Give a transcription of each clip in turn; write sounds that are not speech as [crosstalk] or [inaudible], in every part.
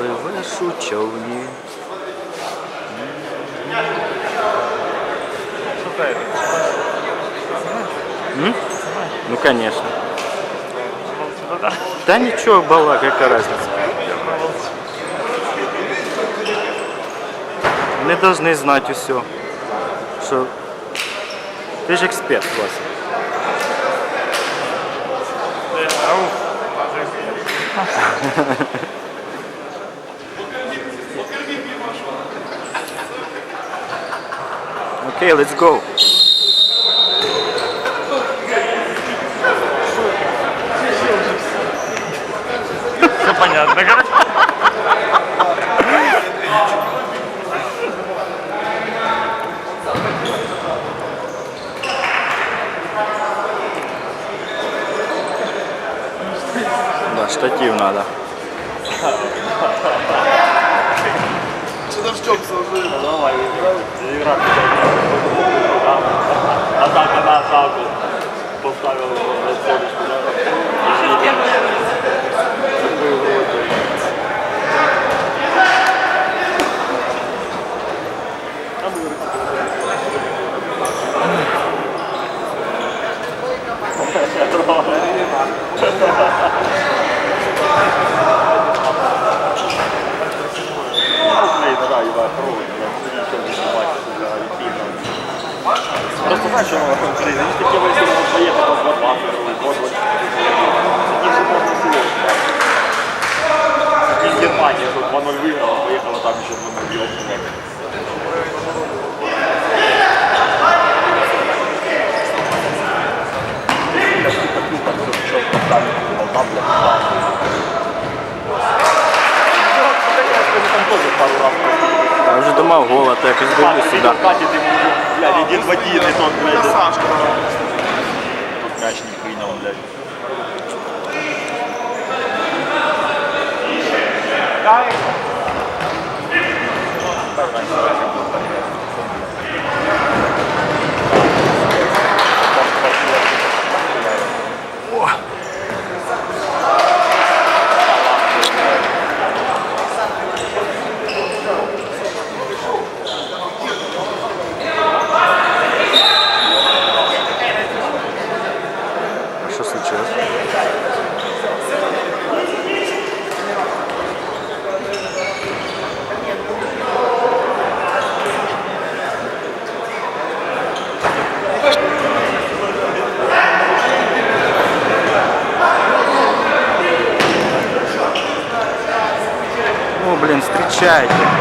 пливеш у човні. М? Ну, конечно. Да ничего, балак, какая разница. Мы должны знать все. Что ты же эксперт, Вася. Е, ау. [laughs] Окей, let's go. Все понятно, короче. Да, штатив надо. Kurs çok zorlu. No, I will. You have to take it. That's not the last album. Postawiam. Просто знаешь, что на самом деле, если хотел, если бы он поехал по 2 может быть, таких же можно всего. Из Германии, что 2-0 выиграла, поехала там еще 2-0 ёбнула. Пару раз Я вже думав гола, то якось дивлюсь сюди. Катит ему, блядь, один в один, и тот, блядь, тут мяч не принял, блядь. А блин,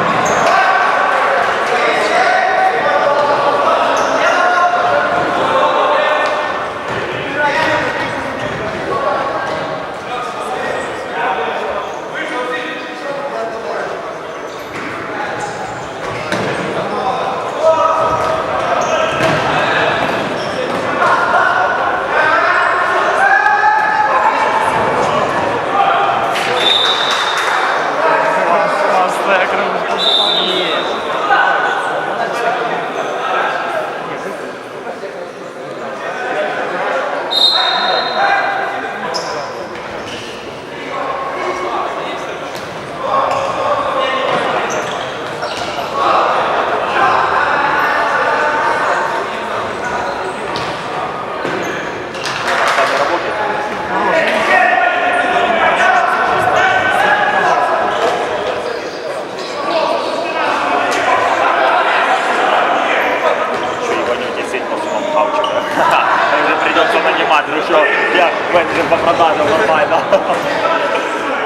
Придется нанимать, ну что, я менеджер по продажам нормально.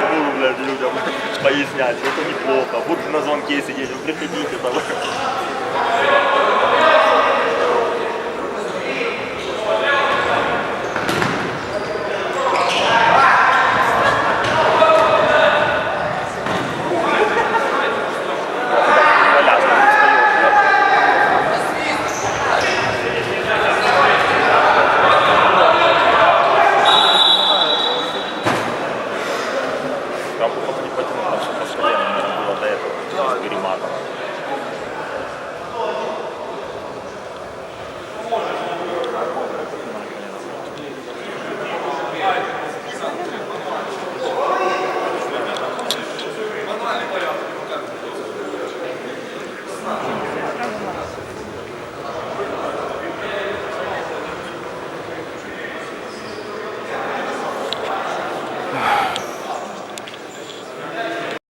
Буду, блядь, людям пояснять, это неплохо. Буду на звонке сидеть, приходите там. It's a model.